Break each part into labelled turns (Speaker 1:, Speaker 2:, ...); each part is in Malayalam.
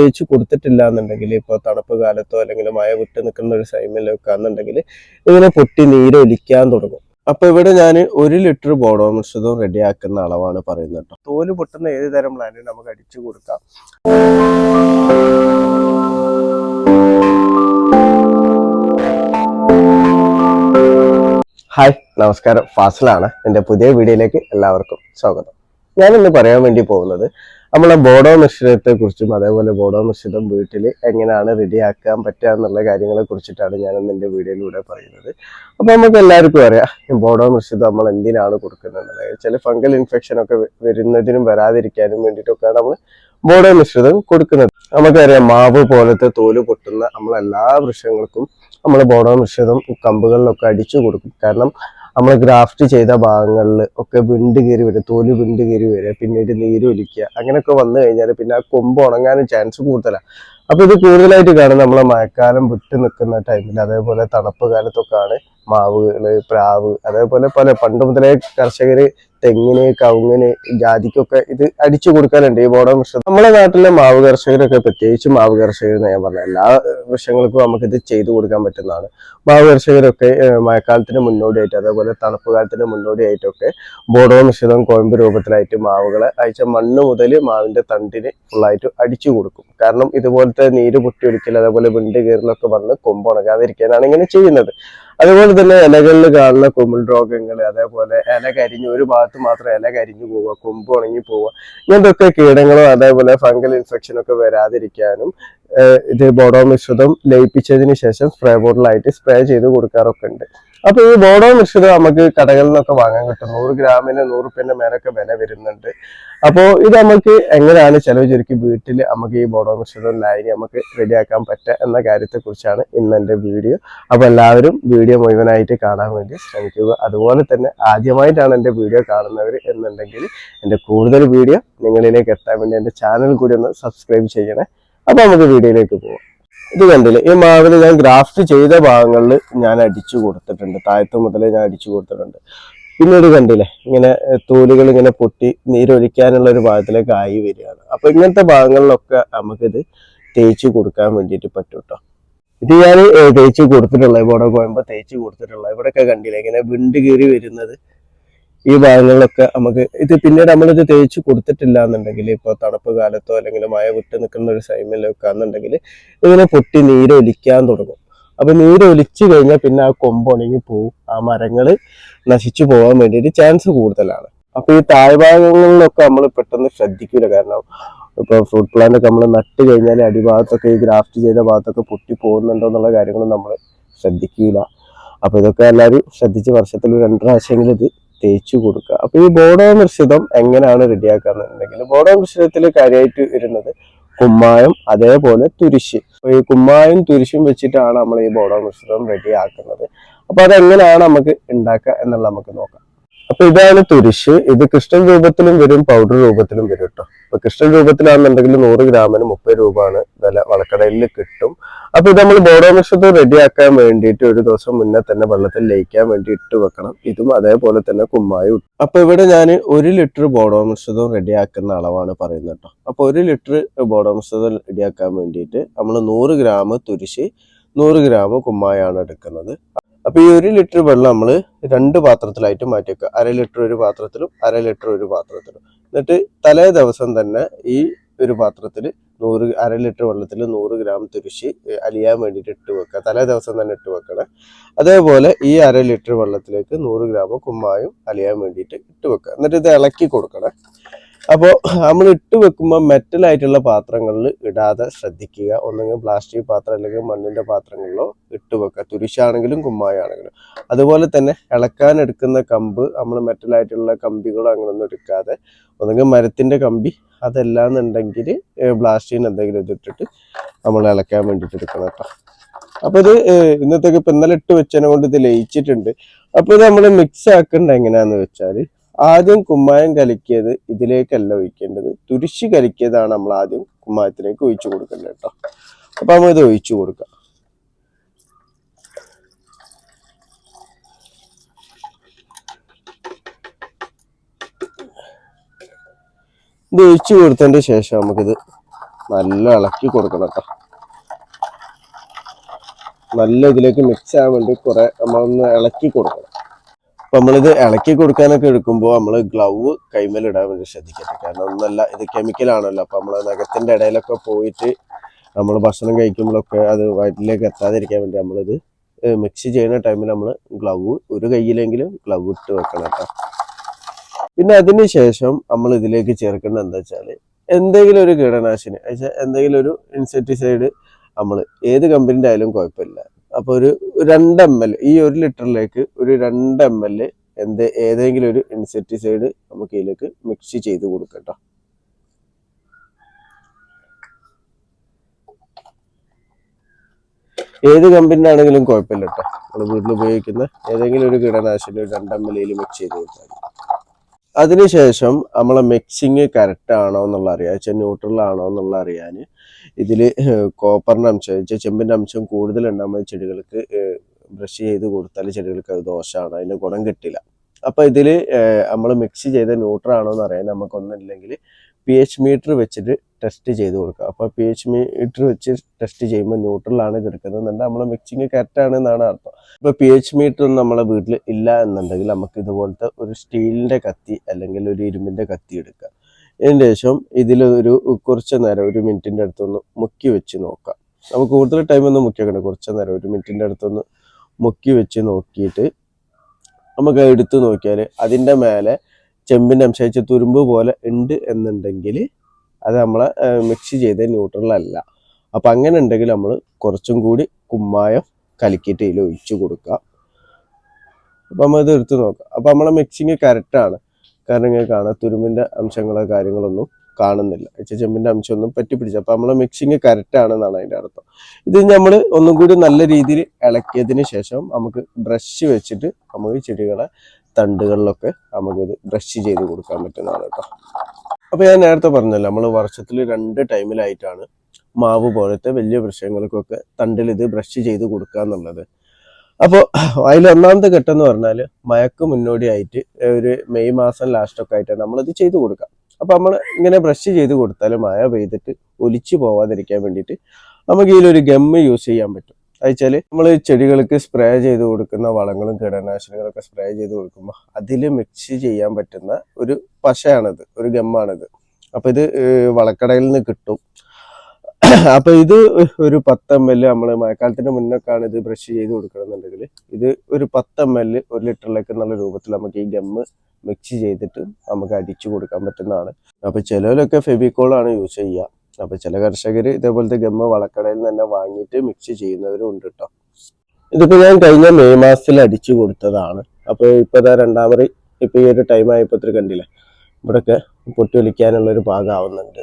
Speaker 1: തേച്ച് കൊടുത്തിട്ടില്ല എന്നുണ്ടെങ്കിൽ ഇപ്പോൾ തണുപ്പ് കാലത്തോ അല്ലെങ്കിൽ മഴ വിട്ട് നിൽക്കുന്ന ഒരു സൈമിലൊക്കെ ആണെന്നുണ്ടെങ്കിൽ ഇങ്ങനെ പൊട്ടി നീരൊലിക്കാൻ തുടങ്ങും. അപ്പൊ ഇവിടെ ഞാൻ ഒരു ലിറ്റർ ബോഡോ റെഡി റെഡിയാക്കുന്ന അളവാണ് പറയുന്നത് കേട്ടോ. തോൽ പൊട്ടുന്ന ഏത് തരം പ്ലാന്റിനും നമുക്ക് അടിച്ചു കൊടുക്കാം. ഹായ് നമസ്കാരം. ഫാസിലാണ്. എന്റെ പുതിയ വീഡിയോയിലേക്ക് എല്ലാവർക്കും സ്വാഗതം. ഞാനിന്ന് പറയാൻ വേണ്ടി പോകുന്നത് നമ്മളെ ബോഡോ മിശ്രിതത്തെ കുറിച്ചും അതേപോലെ ബോഡോ മിശ്രിതം വീട്ടിൽ എങ്ങനെയാണ് റെഡിയാക്കാൻ പറ്റുക എന്നുള്ള കാര്യങ്ങളെ കുറിച്ചിട്ടാണ് ഞാൻ ഇന്ന് എന്റെ വീഡിയോയിലൂടെ പറയുന്നത്. അപ്പോൾ നമുക്ക് എല്ലാവർക്കും അറിയാം ബോഡോ മിശ്രിതം നമ്മൾ എന്തിനാണ് കൊടുക്കുന്നത് ചില ഫംഗൽ ഇൻഫെക്ഷൻ ഒക്കെ വരുന്നതിനും വരാതിരിക്കാനും വേണ്ടിയിട്ടൊക്കെയാണ് നമ്മൾ ബോഡോ മിശ്രിതം കൊടുക്കുന്നത്. നമുക്കറിയാം മാവ് പോലത്തെ തോൽ പൊട്ടുന്ന നമ്മളെല്ലാ വൃക്ഷങ്ങൾക്കും നമ്മൾ ബോഡോ മിശ്രിതം കമ്പുകളിലൊക്കെ അടിച്ചു കൊടുക്കും. കാരണം നമ്മൾ ഗ്രാഫ്റ്റ് ചെയ്ത ഭാഗങ്ങളിൽ ഒക്കെ വിണ്ട് കയറി വരിക തോൽ വിണ്ട് കയറി വരിക പിന്നീട് നീരൊലിക്കുക അങ്ങനെയൊക്കെ വന്നു കഴിഞ്ഞാൽ പിന്നെ ആ കൊമ്പ് ഉണങ്ങാനും ചാൻസ് കൂടുതലാണ് അപ്പോൾ ഇത് കൂടുതലായിട്ട് കാണും നമ്മളെ മഴക്കാലം വിട്ട് നിൽക്കുന്ന ടൈമിൽ അതേപോലെ തണുപ്പ് കാലത്തൊക്കെയാണ് മാവുകൾ പ്രാവ് അതേപോലെ പല പണ്ട് മുതലേ കർഷകര് തെങ്ങിന് കവുങ്ങിന് ജാതിക്കൊക്കെ ഇത് അടിച്ചു കൊടുക്കാനുണ്ട് ഈ ബോഡോ മിശ്രിതം. നമ്മുടെ നാട്ടിലെ മാവ് കർഷകരൊക്കെ പ്രത്യേകിച്ച് മാവ് കർഷകർ എന്ന് ഞാൻ പറഞ്ഞ എല്ലാ വൃക്ഷങ്ങൾക്കും നമുക്ക് ഇത് ചെയ്തു കൊടുക്കാൻ പറ്റുന്നതാണ്. മാവ് കർഷകരൊക്കെ മഴക്കാലത്തിന് മുന്നോടിയായിട്ട് അതേപോലെ തണുപ്പ് കാലത്തിന് മുന്നോടിയായിട്ടൊക്കെ ബോഡോ മിശ്രിതം കോയമ്പ് രൂപത്തിലായിട്ട് മാവുകളെ അയച്ച മണ്ണ് മുതൽ മാവിന്റെ തണ്ടിന് ഫുള്ളായിട്ട് അടിച്ചു കൊടുക്കും. കാരണം ഇതുപോലത്തെ നീര് പൊട്ടിയൊലിക്കൽ അതേപോലെ വിണ്ട് കീറലൊക്കെ വന്ന് കൊമ്പ് ഉണങ്ങാതിരിക്കാനാണ് ഇങ്ങനെ ചെയ്യുന്നത്. അതുപോലെ തന്നെ ഇലകളിൽ കാണുന്ന കുമിൾ രോഗങ്ങൾ അതേപോലെ ഇല കരിഞ്ഞ് ഒരു ഭാഗത്ത് മാത്രം ഇല കരിഞ്ഞു പോവുക കൊമ്പ് ഉണങ്ങി പോവുക ഇങ്ങനത്തെ കീടങ്ങളും അതേപോലെ ഫംഗൽ ഇൻഫെക്ഷൻ ഒക്കെ വരാതിരിക്കാനും ഇത് ബോഡോ മിശ്രിതം ലയിപ്പിച്ചതിന് ശേഷം സ്പ്രേ ബോട്ടിലായിട്ട് സ്പ്രേ ചെയ്ത് കൊടുക്കാറൊക്കെ ഉണ്ട്. അപ്പൊ ഈ ബോഡോ മിശ്രിതം നമുക്ക് കടകളിൽ നിന്നൊക്കെ വാങ്ങാൻ കിട്ടും. നൂറ് ഗ്രാമിന് നൂറ് റുപ്യന്റെ മേലൊക്കെ വില വരുന്നുണ്ട്. അപ്പോൾ ഇത് നമുക്ക് എങ്ങനെയാണ് ചെലവ് ചുരുക്കി വീട്ടിൽ നമുക്ക് ഈ ബോഡോ മിശ്രിതം ലായനി നമുക്ക് റെഡിയാക്കാൻ പറ്റുക എന്ന കാര്യത്തെ കുറിച്ചാണ് ഇന്ന് എന്റെ വീഡിയോ. അപ്പോൾ എല്ലാവരും വീഡിയോ മുഴുവനായിട്ട് കാണാൻ വേണ്ടി ശ്രമിക്കുക. അതുപോലെ തന്നെ ആദ്യമായിട്ടാണ് എന്റെ വീഡിയോ കാണുന്നവർ എന്നുണ്ടെങ്കിൽ എന്റെ കൂടുതൽ വീഡിയോ നിങ്ങളിലേക്ക് എത്താൻ വേണ്ടി എന്റെ ചാനൽ കൂടി ഒന്ന് സബ്സ്ക്രൈബ് ചെയ്യണേ. അപ്പോൾ നമുക്ക് വീഡിയോയിലേക്ക് പോവാം. ഇത് കണ്ടില്ലേ? ഈ മാവിൽ ഞാൻ ഗ്രാഫ്റ്റ് ചെയ്ത ഭാഗങ്ങളിൽ ഞാൻ അടിച്ചു കൊടുത്തിട്ടുണ്ട്. താഴത്ത് മുതൽ ഞാൻ അടിച്ചു കൊടുത്തിട്ടുണ്ട്. പിന്നെ ഇത് കണ്ടില്ലേ? ഇങ്ങനെ തോലുകൾ ഇങ്ങനെ പൊട്ടി നീരൊഴിക്കാനുള്ള ഒരു ഭാഗത്തിലേക്ക് ആയി വരികയാണ്. അപ്പൊ ഇങ്ങനത്തെ ഭാഗങ്ങളിലൊക്കെ നമുക്കിത് തേച്ചു കൊടുക്കാൻ വേണ്ടിയിട്ട് പറ്റും ഇത് ഞാൻ തേച്ച് കൊടുത്തിട്ടുള്ള ഇവിടെ പോയപ്പോ തേച്ച് കൊടുത്തിട്ടുള്ള ഇവിടെയൊക്കെ കണ്ടില്ലേ? ഇങ്ങനെ വിണ്ട് കീറി വരുന്നത് ഈ ഭാഗങ്ങളിലൊക്കെ നമുക്ക് ഇത് പിന്നീട് നമ്മളിത് തേച്ച് കൊടുത്തിട്ടില്ല എന്നുണ്ടെങ്കിൽ ഇപ്പോൾ തണുപ്പ് കാലത്തോ അല്ലെങ്കിൽ മഴ വിട്ട് നിൽക്കുന്ന ഒരു സൈമിലൊക്കെ ആണെന്നുണ്ടെങ്കിൽ ഇങ്ങനെ പൊട്ടി നീരൊലിക്കാൻ തുടങ്ങും. അപ്പൊ നീരൊലിച്ചു കഴിഞ്ഞാൽ പിന്നെ ആ കൊമ്പ് ഉണങ്ങി പോവും. ആ മരങ്ങൾ നശിച്ചു പോകാൻ വേണ്ടിയിട്ട് ചാൻസ് കൂടുതലാണ്. അപ്പൊ ഈ താഴ്ഭാഗങ്ങളിലൊക്കെ നമ്മൾ പെട്ടെന്ന് ശ്രദ്ധിക്കില്ല കാരണം ഇപ്പൊ ഫ്രൂട്ട് പ്ലാന്റ് ഒക്കെ നമ്മൾ നട്ട് കഴിഞ്ഞാൽ അടിഭാഗത്തൊക്കെ ഈ ഗ്രാഫ്റ്റ് ചെയ്ത ഭാഗത്തൊക്കെ പൊട്ടി പോകുന്നുണ്ടോ എന്നുള്ള കാര്യങ്ങൾ നമ്മൾ ശ്രദ്ധിക്കില്ല അപ്പൊ ഇതൊക്കെ എല്ലാവരും ശ്രദ്ധിച്ച് വർഷത്തിൽ രണ്ടു പ്രാവശ്യമെങ്കിലും ഇത് തേച്ചു കൊടുക്കുക. അപ്പൊ ഈ ബോഡോ മിശ്രിതം എങ്ങനെയാണ് റെഡിയാക്കാന്നുണ്ടെങ്കിൽ ബോഡോ മിശ്രിതത്തിൽ കാര്യമായിട്ട് വരുന്നത് കുമ്മായം അതേപോലെ തുരിശ്. അപ്പൊ ഈ കുമ്മായം തുരിശും വെച്ചിട്ടാണ് നമ്മൾ ഈ ബോഡോ മിശ്രിതം റെഡിയാക്കുന്നത്. അപ്പൊ അതെങ്ങനെയാണ് നമുക്ക് ഉണ്ടാക്കുക എന്നുള്ളത് നമുക്ക് നോക്കാം. അപ്പൊ ഇതാണ് തുരിശ്. ഇത് ക്രിസ്റ്റൽ രൂപത്തിലും വരും പൗഡർ രൂപത്തിലും വരും കേട്ടോ അപ്പൊ ക്രിസ്റ്റൽ രൂപത്തിലാണെന്നുണ്ടെങ്കിൽ നൂറ് ഗ്രാമിന് മുപ്പത് രൂപയാണ് വില വളക്കടയിൽ കിട്ടും. അപ്പൊ ഇത് നമ്മൾ ബോഡോ മിശ്രിതം റെഡിയാക്കാൻ വേണ്ടിയിട്ട് ഒരു ദിവസം മുന്നേ തന്നെ വെള്ളത്തിൽ ലയിക്കാൻ വേണ്ടി ഇട്ട് വെക്കണം. ഇതും അതേപോലെ തന്നെ കുമ്മായും. അപ്പൊ ഇവിടെ ഞാൻ ഒരു ലിറ്റർ ബോഡോ മിശ്രിതം റെഡിയാക്കുന്ന അളവാണ് പറയുന്നത് കേട്ടോ അപ്പൊ ഒരു ലിറ്റർ ബോഡോ മിശ്രിതം റെഡിയാക്കാൻ വേണ്ടിയിട്ട് നമ്മൾ നൂറ് ഗ്രാം തുരിശ് നൂറ് ഗ്രാം കുമ്മായാണ് എടുക്കുന്നത്. അപ്പൊ ഈ ഒരു ലിറ്റർ വെള്ളം നമ്മൾ രണ്ട് പാത്രത്തിലായിട്ട് മാറ്റി വെക്കുക അര ലിറ്റർ ഒരു പാത്രത്തിലും അര ലിറ്റർ ഒരു പാത്രത്തിലും. എന്നിട്ട് തലേ ദിവസം തന്നെ ഈ ഒരു പാത്രത്തിൽ നൂറ് അര ലിറ്റർ വെള്ളത്തിൽ നൂറ് ഗ്രാം തുരിശി അലിയാൻ വേണ്ടിയിട്ട് ഇട്ട് വെക്കുക. തലേ ദിവസം തന്നെ ഇട്ട് വെക്കണം. അതേപോലെ ഈ അര ലിറ്റർ വെള്ളത്തിലേക്ക് നൂറ് ഗ്രാം കുമ്മായും അലിയാൻ വേണ്ടിയിട്ട് ഇട്ട് വെക്കുക. എന്നിട്ട് ഇത് ഇളക്കി കൊടുക്കണം. അപ്പോൾ നമ്മൾ ഇട്ട് വെക്കുമ്പോൾ മെറ്റൽ ആയിട്ടുള്ള പാത്രങ്ങളിൽ ഇടാതെ ശ്രദ്ധിക്കുക. ഒന്നെങ്കിൽ പ്ലാസ്റ്റിക് പാത്രം അല്ലെങ്കിൽ മണ്ണിന്റെ പാത്രങ്ങളിലോ ഇട്ട് വെക്കുക. തുരിശാണെങ്കിലും കുമ്മായാണെങ്കിലും. അതുപോലെ തന്നെ ഇളക്കാൻ എടുക്കുന്ന കമ്പ് നമ്മൾ മെറ്റൽ ആയിട്ടുള്ള കമ്പികളോ അങ്ങനെയൊന്നും എടുക്കാതെ ഒന്നെങ്കിൽ മരത്തിന്റെ കമ്പി അതല്ലാന്നുണ്ടെങ്കിൽ പ്ലാസ്റ്റിക്കിന് എന്തെങ്കിലും ഇതിട്ടിട്ട് നമ്മൾ ഇളക്കാൻ വേണ്ടിയിട്ട് എടുക്കണം കേട്ടോ. അപ്പോൾ ഇത് ഇന്നത്തേക്ക് ഇപ്പം ഇന്നലെ ഇട്ട് വെച്ചതിനെ കൊണ്ട് ഇത് ലയിച്ചിട്ടുണ്ട്. അപ്പോൾ ഇത് നമ്മൾ മിക്സ് ആക്കേണ്ട എങ്ങനെയാണെന്ന് വെച്ചാൽ ആദ്യം കുമ്മായം കലക്കിയത് ഇതിലേക്കല്ല ഒഴിക്കേണ്ടത്. തുരിശ് കലക്കിയതാണ് നമ്മൾ ആദ്യം കുമ്മായത്തിലേക്ക് ഒഴിച്ചു കൊടുക്കേണ്ടത് കേട്ടോ. അപ്പൊ നമ്മൾ ഇത് ഒഴിച്ചു കൊടുക്കാം. ഇത് ഒഴിച്ചു കൊടുത്തതിന്റെ ശേഷം നമുക്കിത് നല്ല ഇളക്കി കൊടുക്കണം കേട്ടോ. നല്ല ഇതിലേക്ക് മിക്സ് ആവാൻ വേണ്ടി കുറെ നമ്മളൊന്ന് ഇളക്കി കൊടുക്കണം. അപ്പൊ നമ്മളിത് ഇളക്കി കൊടുക്കാനൊക്കെ എടുക്കുമ്പോൾ നമ്മൾ ഗ്ലൗവ് കൈമേലിടാൻ വേണ്ടി ശ്രദ്ധിക്കട്ടെ. കാരണം ഒന്നല്ല ഇത് കെമിക്കലാണല്ലോ അപ്പൊ നമ്മൾ നഖത്തിന്റെ ഇടയിലൊക്കെ പോയിട്ട് നമ്മൾ ഭക്ഷണം കഴിക്കുമ്പോഴൊക്കെ അത് വയറ്റിലേക്ക് എത്താതിരിക്കാൻ വേണ്ടി നമ്മളിത് മിക്സ് ചെയ്യുന്ന ടൈമിൽ നമ്മൾ ഗ്ലൗവ് ഒരു കയ്യിലെങ്കിലും ഗ്ലൗവ് ഇട്ട് വെക്കണം കേട്ടോ. പിന്നെ അതിന് ശേഷം നമ്മൾ ഇതിലേക്ക് ചേർക്കേണ്ടത് എന്താ വെച്ചാൽ എന്തെങ്കിലും ഒരു കീടനാശിനി എന്തെങ്കിലും ഒരു ഇൻസെക്ടിസൈഡ് നമ്മൾ ഏത് കമ്പനിന്റെ ആയാലും കുഴപ്പമില്ല. അപ്പോൾ ഒരു രണ്ട് എം എൽ ഈ ഒരു ലിറ്ററിലേക്ക് ഒരു രണ്ട് എം എൽ എന്ത് ഏതെങ്കിലും ഒരു ഇൻസെക്ടിസൈഡ് നമുക്ക് ഇതിലേക്ക് മിക്സ് ചെയ്ത് കൊടുക്കട്ടോ ഏത് കമ്പനി ആണെങ്കിലും കുഴപ്പമില്ല കേട്ടോ നമ്മൾ വീട്ടിൽ ഉപയോഗിക്കുന്ന ഏതെങ്കിലും ഒരു കീടനാശിനി രണ്ട് എം മിക്സ് ചെയ്ത് കൊടുത്താൽ. അതിനുശേഷം നമ്മളെ മിക്സിങ് കറക്റ്റ് ആണോ എന്നുള്ള അറിയാം ന്യൂട്രൽ ആണോ എന്നുള്ള അറിയാൻ ഇതിൽ കോപ്പറിന്റെ അംശം വെച്ചാൽ ചെമ്പിന്റെ അംശം കൂടുതൽ ഉണ്ടാകുമ്പോൾ ചെടികൾക്ക് ബ്രഷ് ചെയ്ത് കൊടുത്താൽ ചെടികൾക്ക് അത് ദോഷമാണ്. അതിന്റെ ഗുണം കിട്ടില്ല. അപ്പോൾ ഇതിൽ നമ്മൾ മിക്സ് ചെയ്ത ന്യൂട്രൽ ആണോ എന്ന് അറിയാൻ നമുക്കൊന്നുമില്ലെങ്കിൽ പി എച്ച് മീറ്റർ വെച്ചിട്ട് ടെസ്റ്റ് ചെയ്ത് കൊടുക്കുക. അപ്പോൾ പി എച്ച് മീറ്റർ വെച്ച് ടെസ്റ്റ് ചെയ്യുമ്പോൾ ന്യൂട്രൽ ആണ് കിടക്കുന്നത് എന്നുണ്ടെങ്കിൽ നമ്മളെ മിക്സിങ് കറക്റ്റ് ആണെന്നാണ് അർത്ഥം. ഇപ്പോൾ പി എച്ച് മീറ്റർ നമ്മളെ വീട്ടിൽ ഇല്ല എന്നുണ്ടെങ്കിൽ നമുക്ക് ഇതുപോലത്തെ ഒരു സ്റ്റീലിന്റെ കത്തി അല്ലെങ്കിൽ ഒരു ഇരുമ്പിന്റെ കത്തി എടുക്കുക. അതിന് ശേഷം ഇതിൽ ഒരു കുറച്ച് നേരം ഒരു മിനിറ്റിന്റെ അടുത്തൊന്ന് മുക്കി വെച്ച് നോക്കാം. നമുക്ക് കൂടുതൽ ടൈം ഒന്നും മുക്കിയേക്കണ്ട. കുറച്ച് നേരം ഒരു മിനിറ്റിന്റെ അടുത്തൊന്ന് മുക്കി വെച്ച് നോക്കിയിട്ട് നമുക്ക് എടുത്തു നോക്കിയാൽ അതിന്റെ മേലെ ചെമ്പിന്റെ അംശം തുരുമ്പ് പോലെ ഉണ്ട് എന്നുണ്ടെങ്കിൽ അത് നമ്മളെ മിക്സ് ചെയ്ത ന്യൂട്രലല്ല അപ്പം അങ്ങനെ ഉണ്ടെങ്കിൽ നമ്മൾ കുറച്ചും കൂടി കുമ്മായം കലക്കിയിട്ട് ഇതിൽ ഒഴിച്ചു കൊടുക്കുക അപ്പം നമ്മൾ ഇത് എടുത്ത് നോക്കാം. അപ്പം നമ്മളെ മിക്സിങ് കറക്റ്റാണ് കാരണം ഇങ്ങനെ കാണാം? തുരുമ്പിന്റെ അംശങ്ങളോ കാര്യങ്ങളൊന്നും കാണുന്നില്ല. ചെമ്പിന്റെ അംശമൊന്നും പറ്റിപ്പിടിച്ചു. അപ്പോൾ നമ്മളെ മിക്സിങ് കറക്റ്റ് ആണെന്നാണ് അതിന്റെ അർത്ഥം. ഇത് നമ്മൾ ഒന്നും കൂടി നല്ല രീതിയിൽ ഇളക്കിയതിന് ശേഷം നമുക്ക് ബ്രഷ് വെച്ചിട്ട് നമുക്ക് ചെടികളെ തണ്ടുകളിലൊക്കെ നമുക്കിത് ബ്രഷ് ചെയ്ത് കൊടുക്കാൻ പറ്റുന്നതാണ് കേട്ടോ. അപ്പോൾ ഞാൻ നേരത്തെ പറഞ്ഞല്ലോ നമ്മൾ വർഷത്തിൽ രണ്ട് ടൈമിലായിട്ടാണ് മാവ് പോലത്തെ വലിയ വൃക്ഷങ്ങൾക്കൊക്കെ തണ്ടിൽ ഇത് ബ്രഷ് ചെയ്ത് കൊടുക്കുക എന്നുള്ളത് അപ്പോൾ അതിൽ ഒന്നാമത്തെ ഘട്ടം എന്ന് പറഞ്ഞാൽ മയക്ക് മുന്നോടിയായിട്ട് ഒരു മെയ് മാസം ലാസ്റ്റൊക്കെ ആയിട്ടാണ് നമ്മളിത് ചെയ്തു കൊടുക്കാം. അപ്പോൾ നമ്മൾ ഇങ്ങനെ ബ്രഷ് ചെയ്ത് കൊടുത്താൽ മഴ പെയ്തിട്ട് ഒലിച്ചു പോവാതിരിക്കാൻ വേണ്ടിയിട്ട് നമുക്ക് ഇതിലൊരു ഗമ്മ് യൂസ് ചെയ്യാൻ പറ്റും. അയച്ചാൽ നമ്മൾ ചെടികൾക്ക് സ്പ്രേ ചെയ്ത് കൊടുക്കുന്ന വളങ്ങളും കീടനാശിനികളൊക്കെ സ്പ്രേ ചെയ്ത് കൊടുക്കുമ്പോൾ അതിൽ മിക്സ് ചെയ്യാൻ പറ്റുന്ന ഒരു പശയാണിത് ഒരു ഗമ്മാണിത്. അപ്പോൾ ഇത് വളക്കടയിൽ നിന്ന് കിട്ടും. അപ്പൊ ഇത് ഒരു പത്ത് എം എൽ നമ്മൾ മഴക്കാലത്തിന്റെ മുന്നൊക്കെയാണ് ഇത് ബ്രഷ് ചെയ്ത് കൊടുക്കണമെന്നുണ്ടെങ്കിൽ ഇത് ഒരു പത്ത് എം എൽ ഒരു ലിറ്ററിലേക്ക് എന്നുള്ള രൂപത്തിൽ നമുക്ക് ഈ ഗമ്മ് മിക്സ് ചെയ്തിട്ട് നമുക്ക് അടിച്ചു കൊടുക്കാൻ പറ്റുന്നതാണ്. അപ്പൊ ചിലവരൊക്കെ ഫെബിക്കോളാണ് യൂസ് ചെയ്യുക. അപ്പൊ ചില കർഷകർ ഇതേപോലത്തെ ഗമ്മ് വളക്കടയിൽ നിന്ന് തന്നെ വാങ്ങിയിട്ട് മിക്സ് ചെയ്യുന്നവരും ഉണ്ട് കേട്ടോ ഇതിപ്പോ ഞാൻ കഴിഞ്ഞ മെയ് മാസത്തിൽ അടിച്ചു കൊടുത്തതാണ്. അപ്പൊ ഇപ്പൊ ഇതാ രണ്ടാമറി ഇപ്പൊ ഈ ഒരു ടൈം ആയപ്പോ ഇത്ര കണ്ടില്ലേ? ഇവിടൊക്കെ പൊട്ടിയൊലിക്കാനുള്ള ഒരു ഭാഗമാവുന്നുണ്ട്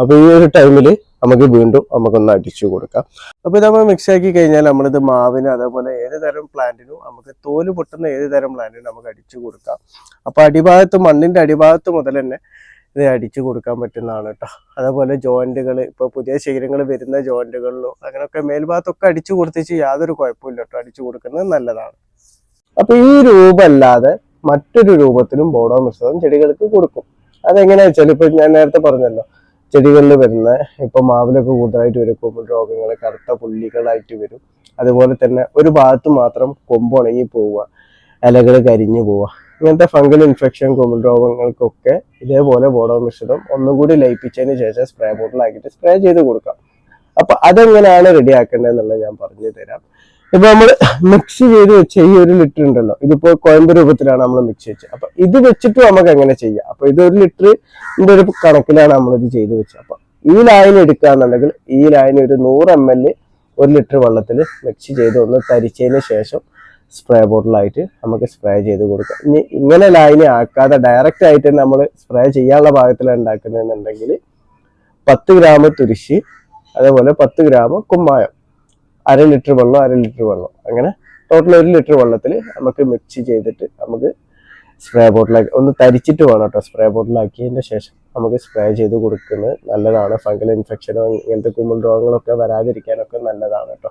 Speaker 1: അപ്പൊ ഈ ഒരു ടൈമിൽ നമുക്ക് വീണ്ടും നമുക്കൊന്ന് അടിച്ചു കൊടുക്കാം. അപ്പൊ ഇത് നമ്മൾ മിക്സ് ആക്കി കഴിഞ്ഞാൽ നമ്മളിത് മാവിന് അതേപോലെ ഏത് തരം പ്ലാന്റിനും നമുക്ക് തോൽ പൊട്ടുന്ന ഏത് തരം പ്ലാന്റിനും നമുക്ക് അടിച്ചു കൊടുക്കാം. അപ്പൊ അടിഭാഗത്ത് മണ്ണിന്റെ അടിഭാഗത്ത് മുതൽ തന്നെ ഇത് അടിച്ചു കൊടുക്കാൻ പറ്റുന്നതാണ് കേട്ടോ അതേപോലെ ജോയിന്റുകൾ ഇപ്പൊ പുതിയ ശീലങ്ങൾ വരുന്ന ജോയിന്റുകളിലും അങ്ങനെയൊക്കെ മേൽഭാഗത്തൊക്കെ അടിച്ചു കൊടുത്തിച്ച് യാതൊരു കുഴപ്പമില്ല കേട്ടോ അടിച്ചു കൊടുക്കുന്നത് നല്ലതാണ്. അപ്പൊ ഈ രൂപമല്ലാതെ മറ്റൊരു രൂപത്തിലും ബോഡോ മിശ്രിതം ചെടികൾക്ക് കൊടുക്കും. അതെങ്ങനെയാ വെച്ചാൽ ഇപ്പൊ ഞാൻ നേരത്തെ പറഞ്ഞല്ലോ. ചെടികളിൽ വരുന്ന ഇപ്പൊ മാവിലൊക്കെ കൂടുതലായിട്ട് വരും കൊമ്പ് രോഗങ്ങൾ കറുത്ത പുള്ളികളായിട്ട് വരും. അതുപോലെ തന്നെ ഒരു ഭാഗത്ത് മാത്രം കൊമ്പ് ഉണങ്ങി പോവുക ഇലകൾ കരിഞ്ഞു പോവുക ഇങ്ങനത്തെ ഫംഗൽ ഇൻഫെക്ഷൻ കൊമ്പ് രോഗങ്ങൾക്കൊക്കെ ഇതേപോലെ ബോഡോ മിശ്രിതം ഒന്നും കൂടി ലയിപ്പിച്ചതിന് ശേഷം സ്പ്രേ ബോട്ടിലാക്കിയിട്ട് സ്പ്രേ ചെയ്ത് കൊടുക്കാം. അപ്പൊ അതെങ്ങനെയാണ് റെഡി ആക്കേണ്ടതെന്നുള്ളത് ഞാൻ പറഞ്ഞു തരാം. ഇപ്പൊ നമ്മൾ മിക്സ് ചെയ്ത് വെച്ച ഈ ഒരു ലിറ്റർ ഉണ്ടല്ലോ. ഇതിപ്പോ കോയമ്പ് രൂപത്തിലാണ് നമ്മൾ മിക്സ് വെച്ചത് അപ്പൊ ഇത് വെച്ചിട്ട് നമുക്ക് എങ്ങനെ ചെയ്യാം? അപ്പൊ ഇത് ഒരു ലിറ്ററിന്റെ ഒരു കണക്കിലാണ് നമ്മൾ ഇത് ചെയ്ത് വെച്ചത് അപ്പൊ ഈ ലായന എടുക്കുകയാണെന്നുണ്ടെങ്കിൽ ഈ ലായന ഒരു നൂറ് എം എൽ ഒരു ലിറ്റർ വെള്ളത്തിൽ മിക്സ് ചെയ്ത് ഒന്ന് തരിച്ചതിന് ശേഷം സ്പ്രേ ബോട്ടിലായിട്ട് നമുക്ക് സ്പ്രേ ചെയ്ത് കൊടുക്കാം. ഇനി ഇങ്ങനെ ലായന ആക്കാതെ ഡയറക്റ്റ് ആയിട്ട് നമ്മൾ സ്പ്രേ ചെയ്യാനുള്ള ഭാഗത്തിലാണ് ഉണ്ടാക്കുന്നതെന്നുണ്ടെങ്കിൽ പത്ത് ഗ്രാം തുരിശി അതേപോലെ പത്ത് ഗ്രാം കുമ്മായം അര ലിറ്റർ വെള്ളം അര ലിറ്റർ വെള്ളം. അങ്ങനെ ടോട്ടൽ ഒരു ലിറ്റർ വെള്ളത്തിൽ നമുക്ക് മിക്സ് ചെയ്തിട്ട് നമുക്ക് സ്പ്രേ ബോട്ടിലാക്കി ഒന്ന് തരിച്ചിട്ട് വേണം കേട്ടോ. സ്പ്രേ ബോട്ടിലാക്കിയതിന്റെ ശേഷം നമുക്ക് സ്പ്രേ ചെയ്ത് കൊടുക്കുന്നത് നല്ലതാണ്. ഫംഗൽ ഇൻഫെക്ഷനോ ഇങ്ങനത്തെ കുമ്പിൾ രോഗങ്ങളൊക്കെ വരാതിരിക്കാനൊക്കെ നല്ലതാണ് കേട്ടോ.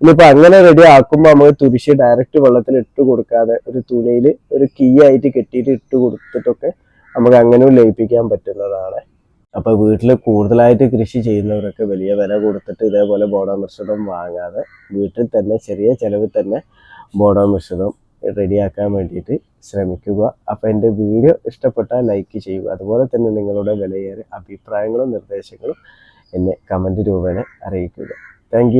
Speaker 1: ഇനിയിപ്പോൾ അങ്ങനെ റെഡി ആക്കുമ്പോൾ നമുക്ക് തുരിശി ഡയറക്റ്റ് വെള്ളത്തിൽ ഇട്ട് കൊടുക്കാതെ ഒരു തുണിയിൽ ഒരു കീ ആയിട്ട് കെട്ടിയിട്ട് ഇട്ട് കൊടുത്തിട്ടൊക്കെ നമുക്ക് അങ്ങനെ ലയിപ്പിക്കാൻ പറ്റുന്നതാണ്. അപ്പോൾ വീട്ടിൽ കൂടുതലായിട്ട് കൃഷി ചെയ്യുന്നവരൊക്കെ വലിയ വില കൊടുത്തിട്ട് ഇതേപോലെ ബോഡോ മിശ്രിതം വാങ്ങാതെ വീട്ടിൽ തന്നെ ചെറിയ ചിലവിൽ തന്നെ ബോഡോ മിശ്രിതം റെഡിയാക്കാൻ വേണ്ടിയിട്ട് ശ്രമിക്കുക. അപ്പോൾ എന്റെ വീഡിയോ ഇഷ്ടപ്പെട്ടാൽ ലൈക്ക് ചെയ്യുക. അതുപോലെ തന്നെ നിങ്ങളുടെ വിലയേറെ അഭിപ്രായങ്ങളും നിർദ്ദേശങ്ങളും എന്നെ കമന്റ് രൂപേണ അറിയിക്കുക. താങ്ക്